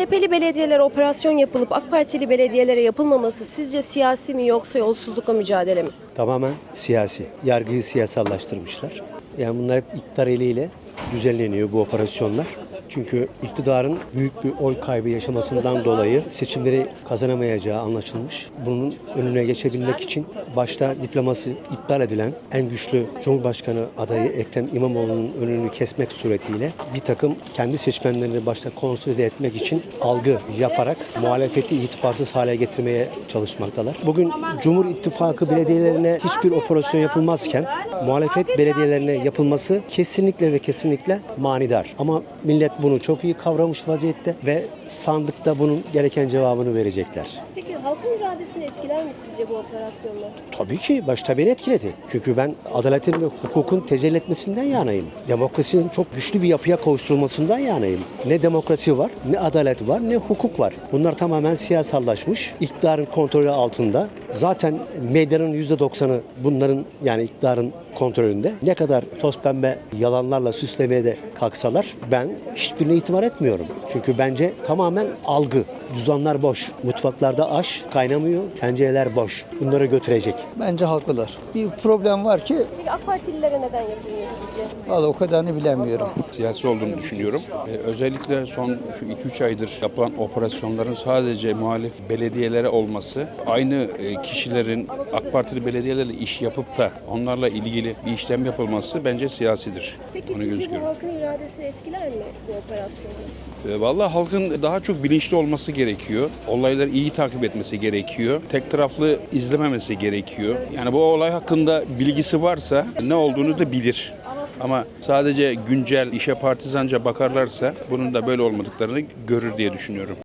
CHP'li belediyelere operasyon yapılıp AK Partili belediyelere yapılmaması sizce siyasi mi yoksa yolsuzlukla mücadele mi? Tamamen siyasi. Yargıyı siyasallaştırmışlar. Yani bunlar hep iktidar eliyle düzenleniyor bu operasyonlar. Çünkü iktidarın büyük bir oy kaybı yaşamasından dolayı seçimleri kazanamayacağı anlaşılmış. Bunun önüne geçebilmek için başta diploması iptal edilen en güçlü Cumhurbaşkanı adayı Ekrem İmamoğlu'nun önünü kesmek suretiyle bir takım kendi seçmenlerini başta konsolide etmek için algı yaparak muhalefeti itibarsız hale getirmeye çalışmaktalar. Bugün Cumhur İttifakı belediyelerine hiçbir operasyon yapılmazken muhalefet belediyelerine yapılması kesinlikle ve kesinlikle manidar. Ama millet bunu çok iyi kavramış vaziyette ve sandıkta bunun gereken cevabını verecekler. Peki halkın iradesini etkiler mi sizce bu operasyonlar? Tabii ki başta beni etkiledi. Çünkü ben adaletin ve hukukun tecelli etmesinden yanayım. Demokrasinin çok güçlü bir yapıya kavuşturulmasından yanayım. Ne demokrasi var, ne adalet var, ne hukuk var. Bunlar tamamen siyasallaşmış. İktidarın kontrolü altında. Zaten medyanın %90'ı bunların yani iktidarın kontrolünde. Ne kadar toz pembe yalanlarla süslemeye de kalksalar ben hiçbirine itibar etmiyorum. Çünkü bence tamamen algı. Cüzdanlar boş. Mutfaklarda aş kaynamıyor. Tencereler boş. Bunları götürecek. Bence haklılar. Bir problem var ki Peki AK Partililere neden yapılmıyor sizce? valla o kadarını bilemiyorum. siyasi olduğunu düşünüyorum. Ee, özellikle son şu 2-3 aydır yapılan operasyonların sadece muhalif belediyelere olması, aynı e, kişilerin AK Partili belediyelerle iş yapıp da onlarla ilgili bir işlem yapılması bence siyasidir. Peki Onu sizce bu halkın iradesini etkiler mi bu operasyonlar? Ee, Vallahi halkın daha çok bilinçli olması gerekiyor. Olayları iyi takip etmesi gerekiyor. Tek taraflı izlememesi gerekiyor. Yani bu olay hakkında bilgisi varsa ne olduğunu da bilir. Ama sadece güncel işe partizanca bakarlarsa bunun da böyle olmadıklarını görür diye düşünüyorum.